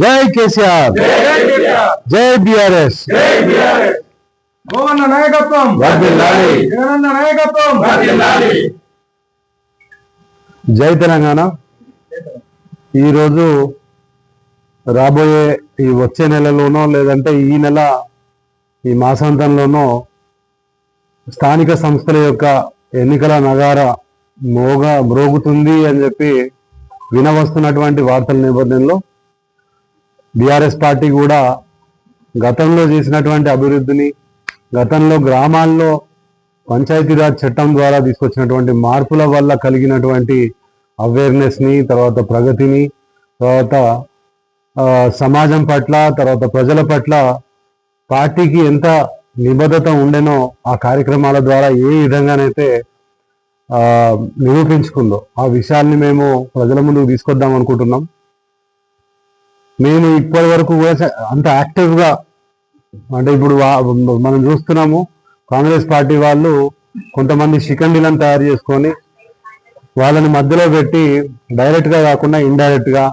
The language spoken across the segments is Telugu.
జై కేసీఆర్. జై బిఆర్ఎస్. గోవన్న నాయకత్వం. వర్ధిల్లాలి. జగనన్న నాయకత్వం. జై తెలంగాణ. ఈరోజు రాబోయే ఈ వచ్చే నెలలోనో లేదంటే ఈ నెల ఈ మాసాంతంలోనో స్థానిక సంస్థల యొక్క ఎన్నికల నగార మోగ మ్రోగుతుంది అని చెప్పి వినవస్తున్నటువంటి వార్తల నేపథ్యంలో బీఆర్ఎస్ పార్టీ కూడా గతంలో చేసినటువంటి అభివృద్ధిని గతంలో గ్రామాల్లో పంచాయతీరాజ్ చట్టం ద్వారా తీసుకొచ్చినటువంటి మార్పుల వల్ల కలిగినటువంటి అవేర్నెస్ని తర్వాత ప్రగతిని తర్వాత సమాజం పట్ల తర్వాత ప్రజల పట్ల పార్టీకి ఎంత నిబద్ధత ఉండేనో ఆ కార్యక్రమాల ద్వారా ఏ విధంగానైతే నిరూపించుకుందో ఆ విషయాల్ని మేము ప్రజల ముందుకు తీసుకొద్దాం అనుకుంటున్నాం. మేము ఇప్పటి వరకు కూడా అంత యాక్టివ్గా అంటే ఇప్పుడు వా- మనం చూస్తున్నాము కాంగ్రెస్ పార్టీ వాళ్ళు కొంతమంది శిఖండిలను తయారు చేసుకొని వాళ్ళని మధ్యలో పెట్టి డైరెక్ట్గా కాకుండా ఇండైరెక్ట్గా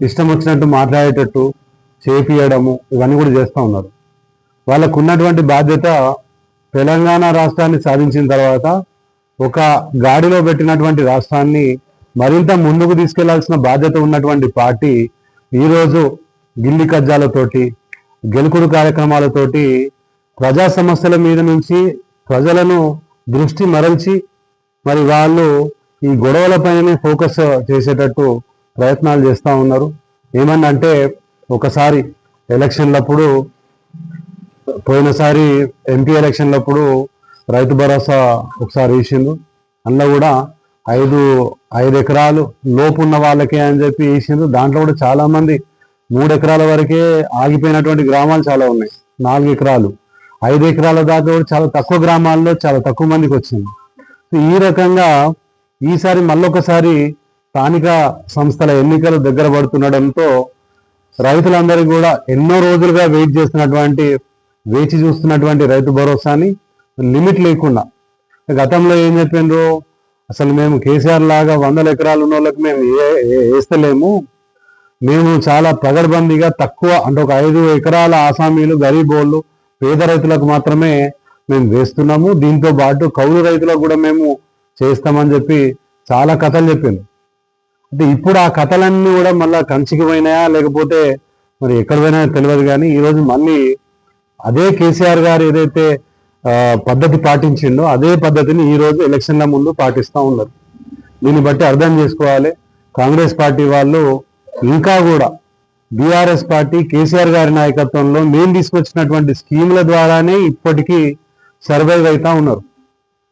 ఇష్టం వచ్చినట్టు మాట్లాడేటట్టు చేపియడము ఇవన్నీ కూడా చేస్తూ ఉన్నారు. వాళ్ళకు ఉన్నటువంటి బాధ్యత తెలంగాణ రాష్ట్రాన్ని సాధించిన తర్వాత ఒక గాడిలో పెట్టినటువంటి రాష్ట్రాన్ని మరింత ముందుకు తీసుకెళ్ళాల్సిన బాధ్యత ఉన్నటువంటి పార్టీ ఈరోజు గిల్లి కజ్జాలతోటి గెలుకుడు కార్యక్రమాలతోటి ప్రజా సమస్యల మీద నుంచి ప్రజలను దృష్టి మరల్చి మరి వాళ్ళు ఈ గొడవలపైనే ఫోకస్ చేసేటట్టు ప్రయత్నాలు చేస్తూ ఉన్నారు. ఏమన్నంటే ఒకసారి ఎలక్షన్లప్పుడు పోయినసారి ఎంపీ ఎలక్షన్లప్పుడు రైతు భరోసా ఒకసారి వేసిండు అందులో కూడా ఐదు ఐదు ఎకరాలు లోపు ఉన్న వాళ్ళకే అని చెప్పి వేసిండ్రు. దాంట్లో కూడా చాలా మంది మూడు ఎకరాల వరకే ఆగిపోయినటువంటి గ్రామాలు చాలా ఉన్నాయి. నాలుగు ఎకరాలు. ఐదు ఎకరాల దాకా కూడా చాలా తక్కువ గ్రామాల్లో చాలా తక్కువ మందికి వచ్చింది. ఈ రకంగా ఈసారి మళ్ళొకసారి స్థానిక సంస్థల ఎన్నికలు దగ్గర పడుతుండడంతో రైతులందరికీ కూడా ఎన్నో రోజులుగా వెయిట్ చేస్తున్నటువంటి వేచి చూస్తున్నటువంటి రైతు భరోసాని లిమిట్ లేకుండా. గతంలో ఏం చెప్పిండ్రు అసలు మేము కేసీఆర్ లాగా వందల ఎకరాలు ఉన్న వాళ్ళకి మేము వేస్తలేము. మేము చాలా పగడబందీగా తక్కువ అంటే ఒక ఐదు ఎకరాల ఆసామీలు గరీబోళ్ళు పేద రైతులకు మాత్రమే మేము వేస్తున్నాము. దీంతో పాటు కౌలు రైతులకు కూడా మేము చేస్తామని చెప్పి చాలా కథలు చెప్పింది అంటే ఇప్పుడు ఆ కథలన్నీ కూడా మళ్ళీ కంచికి పోయినాయా లేకపోతే మరి ఎక్కడ పోయినాయో తెలియదు కానీ ఈరోజు మళ్ళీ అదే కేసీఆర్ గారు ఏదైతే పద్ధతి పాటించిండో అదే పద్ధతిని ఈ రోజు ఎలక్షన్ల ముందు పాటిస్తూ ఉన్నారు. దీన్ని బట్టి అర్థం చేసుకోవాలి. కాంగ్రెస్ పార్టీ వాళ్ళు ఇంకా కూడా బీఆర్ఎస్ పార్టీ కేసీఆర్ గారి నాయకత్వంలో మేము తీసుకొచ్చినటువంటి స్కీముల ద్వారానే ఇప్పటికీ సర్వైవ్ అవుతా ఉన్నారు.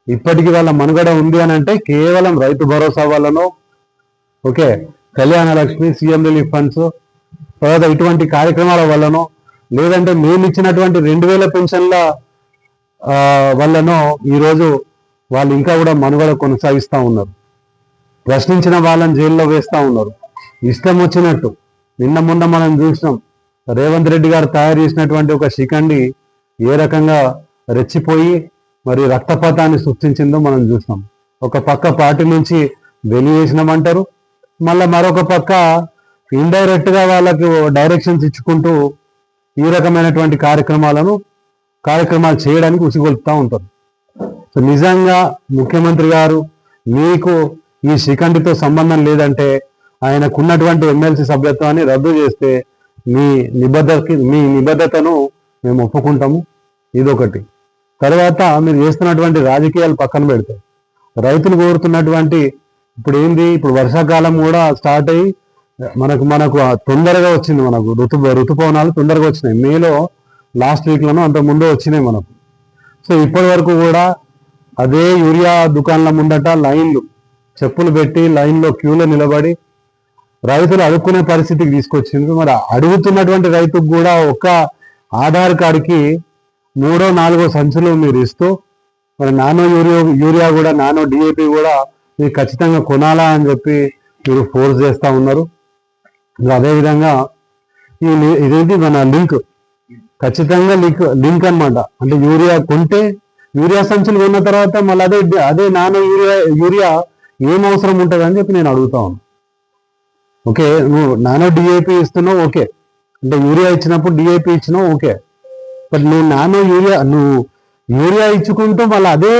ఇప్పటికీ వాళ్ళ మనుగడ ఉంది అని అంటే కేవలం రైతు భరోసా వల్లనో okay Kalyana Lakshmi CM relief funds తర్వాత ఇటువంటి కార్యక్రమాల వల్లనో లేదంటే మేము ఇచ్చినటువంటి రెండు వేల పెన్షన్ల వల్లనో ఈరోజు వాళ్ళు ఇంకా కూడా మనుగడ కొనసాగిస్తూ ఉన్నారు. ప్రశ్నించిన వాళ్ళని జైల్లో వేస్తూ ఉన్నారు. ఇష్టం వచ్చినట్టు. నిన్న మొన్న మనం చూసినాం. రేవంత్ రెడ్డి గారు తయారు చేసినటువంటి ఒక శిఖండి ఏ రకంగా రెచ్చిపోయి మరి రక్తపాతాన్ని సృష్టించిందో మనం చూసినాం. ఒక పక్క పార్టీ నుంచి వెలివేసినామంటారు మళ్ళీ మరొక పక్క ఇండైరెక్ట్గా వాళ్ళకు డైరెక్షన్స్ ఇచ్చుకుంటూ ఈ రకమైనటువంటి కార్యక్రమాలను కార్యక్రమాలు చేయడానికి ఉసిగొలుపుతూ ఉంటారు. సో నిజంగా ముఖ్యమంత్రి గారు మీకు ఈ శిఖండితో సంబంధం లేదంటే ఆయనకున్నటువంటి ఎమ్మెల్సీ సభ్యత్వాన్ని రద్దు చేస్తే మీ నిబద్ధతకి మీ నిబద్ధతను మేము ఒప్పుకుంటాము. ఇదొకటి. తర్వాత మీరు చేస్తున్నటువంటి రాజకీయాలు పక్కన పెడితే రైతులు కోరుతున్నటువంటి ఇప్పుడు ఏంది? ఇప్పుడు వర్షాకాలం కూడా స్టార్ట్ అయ్యి మనకు మనకు తొందరగా వచ్చింది మనకు ఋతు ఋతుపవనాలు తొందరగా వచ్చినాయి. మేలో లాస్ట్ వీక్లోనూ అంత ముందే వచ్చినాయి మనకు. సో ఇప్పటి వరకు కూడా అదే యూరియా దుకాణాల ముందట లైన్లు చెప్పులు పెట్టి లైన్లో క్యూలో నిలబడి రైతులు అడుక్కునే పరిస్థితికి తీసుకొచ్చింది మరి అడుగుతున్నటువంటి రైతుకు కూడా ఒక ఆధార్ కార్డుకి మూడో నాలుగో సంచులు మీరు ఇస్తూ మరి నానో యూరియా యూరియా కూడా నానో డిఏపి కూడా మీరు ఖచ్చితంగా కొనాలా అని చెప్పి మీరు ఫోర్స్ చేస్తూ ఉన్నారు. అదేవిధంగా ఈ ఇదేంటి మన లింక్? ఖచ్చితంగా లింక్ లింక్ అన్నమాట. అంటే యూరియా కొంటే యూరియా సంచులు కొన్న తర్వాత మళ్ళీ అదే అదే నానో యూరియా యూరియా ఏం అవసరం ఉంటుంది అని చెప్పి నేను అడుగుతా ఓకే నువ్వు నానో డిఏపి ఇస్తున్నావు ఓకే. అంటే యూరియా ఇచ్చినప్పుడు డిఏపి ఇచ్చినావు ఓకే. బట్ నువ్వు నానో యూరియా నువ్వు యూరియా ఇచ్చుకుంటూ మళ్ళీ అదే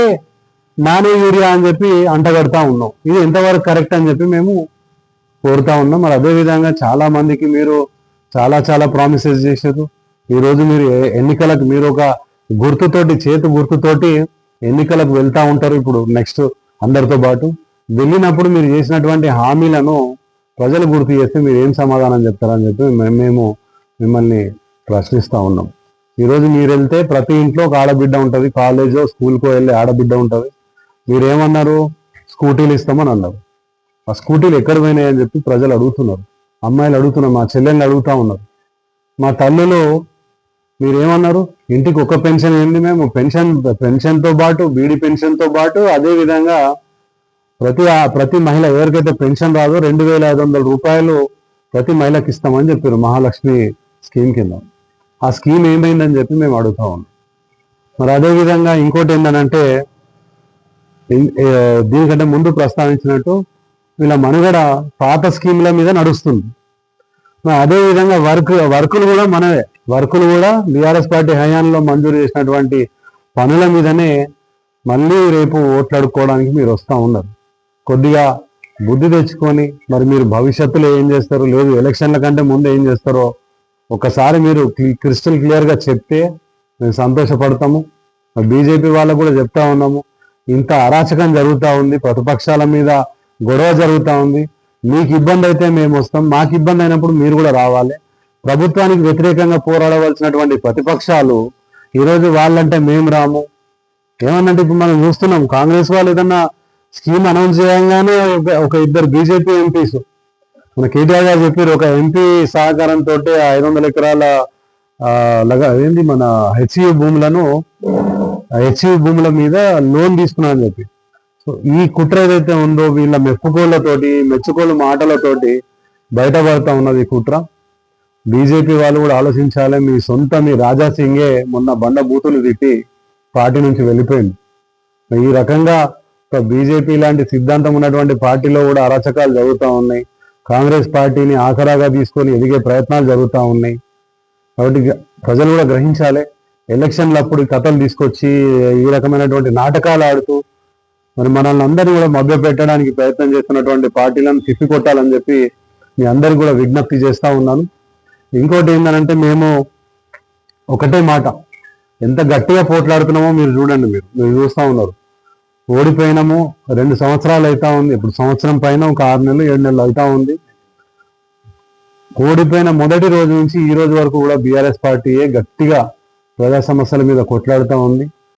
నానో యూరియా అని చెప్పి అంటగడతా ఉన్నావు. ఇది ఎంతవరకు కరెక్ట్ అని చెప్పి మేము కోరుతా ఉన్నాం. మరి అదే విధంగా చాలా మందికి మీరు చాలా చాలా ప్రామిసెస్ చేశారు. ఈరోజు మీరు ఎన్నికలకు మీరు ఒక గుర్తుతోటి చేతి గుర్తుతోటి ఎన్నికలకు వెళ్తూ ఉంటారు. ఇప్పుడు నెక్స్ట్ అందరితో పాటు వెళ్ళినప్పుడు మీరు చేసినటువంటి హామీలను ప్రజలు గుర్తు చేస్తే మీరు ఏం సమాధానం చెప్తారని చెప్పి మేము మిమ్మల్ని ప్రశ్నిస్తూ ఉన్నాం. ఈరోజు మీరు వెళ్తే ప్రతి ఇంట్లో ఒక ఆడబిడ్డ ఉంటుంది. కాలేజో స్కూల్కో వెళ్ళి ఆడబిడ్డ ఉంటుంది. మీరేమన్నారు? స్కూటీలు ఇస్తామని అన్నారు. ఆ స్కూటీలు ఎక్కడ పోయినాయని చెప్పి ప్రజలు అడుగుతున్నారు. అమ్మాయిలు అడుగుతున్నారు. మా చెల్లెళ్ళు అడుగుతా ఉన్నారు. మా తల్లులు మీరేమన్నారు? ఇంటికి ఒక పెన్షన్ ఏంది మేము. పెన్షన్ పెన్షన్తో పాటు బీడీ పెన్షన్తో పాటు అదే విధంగా ప్రతి ఆ- ప్రతి మహిళ ఎవరికైతే పెన్షన్ రాదో రెండు వేల ఐదు వందల రూపాయలు ప్రతి మహిళకి ఇస్తామని చెప్పారు మహాలక్ష్మి స్కీమ్ కింద. ఆ స్కీమ్ ఏమైందని చెప్పి మేము అడుగుతా ఉన్నాం. మరి అదేవిధంగా ఇంకోటి ఏంటంటే దీనికంటే ముందు ప్రస్తావించినట్టు వీళ్ళ మనుగడ పాత స్కీముల మీద నడుస్తుంది. మరి అదే విధంగా వర్క్ వర్కులు కూడా మనవే. వర్కులు కూడా బీఆర్ఎస్ పార్టీ హయాంలో మంజూరు చేసినటువంటి పనుల మీదనే మళ్ళీ రేపు ఓట్లు అడుక్కోవడానికి మీరు వస్తూ ఉన్నారు. కొద్దిగా బుద్ధి తెచ్చుకొని మరి మీరు భవిష్యత్తులో ఏం చేస్తారు లేదు ఎలక్షన్ల కంటే ముందు ఏం చేస్తారో ఒకసారి మీరు క్రిస్టల్ క్లియర్గా చెప్తే మేము సంతోషపడతాము. బీజేపీ వాళ్ళకు కూడా చెప్తా ఉన్నాము. ఇంత అరాచకం జరుగుతూ ఉంది ప్రతిపక్షాల మీద గొడవ జరుగుతూ ఉంది. మీకు ఇబ్బంది అయితే మేము వస్తాం మాకు ఇబ్బంది అయినప్పుడు మీరు కూడా రావాలి. ప్రభుత్వానికి వ్యతిరేకంగా పోరాడవలసినటువంటి ప్రతిపక్షాలు ఈరోజు వాళ్ళంటే మేము రాము. ఏమన్నంటే ఇప్పుడు మనం చూస్తున్నాం కాంగ్రెస్ వాళ్ళు ఏదన్నా స్కీమ్ అనౌన్స్ చేయగానే ఒక- ఒక ఇద్దరు బీజేపీ ఎంపీస్ మన కేటీఆర్ గారు చెప్పారు ఒక ఎంపీ సహకారంతో ఐదు వందల ఎకరాల ఏంది మన హెచ్యు భూములను హెచ్యు భూముల మీద లోన్ తీసుకున్నారని చెప్పి. సో ఈ కుట్ర ఏదైతే ఉందో వీళ్ళ మెప్పుకోళ్ళతోటి మెచ్చుకోళ్ళ మాటలతోటి బయటపడతా ఉన్నది ఈ కుట్ర. బీజేపీ వాళ్ళు కూడా ఆలోచించాలి మీ సొంత మీ రాజా సింగే మొన్న బండ బూతులు తిట్టి పార్టీ నుంచి వెళ్ళిపోయింది. ఈ రకంగా బీజేపీ లాంటి సిద్ధాంతం ఉన్నటువంటి పార్టీలో కూడా అరాచకాలు జరుగుతూ ఉన్నాయి. కాంగ్రెస్ పార్టీని ఆసరాగా తీసుకొని ఎదిగే ప్రయత్నాలు జరుగుతూ ఉన్నాయి. కాబట్టి ప్రజలు కూడా గ్రహించాలి. ఎలక్షన్లు అప్పుడు కథలు తీసుకొచ్చి ఈ రకమైనటువంటి నాటకాలు ఆడుతూ మరి మనల్ని అందరినీ కూడా మభ్య పెట్టడానికి ప్రయత్నం చేస్తున్నటువంటి పార్టీలను తిప్పికొట్టాలని చెప్పి మీ అందరికి కూడా విజ్ఞప్తి చేస్తా ఉన్నాను. ఇంకోటి ఏంటంటే మేము ఒకటే మాట. ఎంత గట్టిగా పోట్లాడుతున్నామో మీరు చూడండి మీరు. మీరు చూస్తూ ఉన్నారు. ఓడిపోయినాము రెండు సంవత్సరాలు అవుతా ఉంది. ఇప్పుడు సంవత్సరం పైన ఒక ఆరు నెలలు ఏడు నెలలు అవుతా ఉంది. ఓడిపోయిన మొదటి రోజు నుంచి ఈ రోజు వరకు కూడా బీఆర్ఎస్ పార్టీయే గట్టిగా ప్రజా సమస్యల మీద కొట్లాడుతూ ఉంది.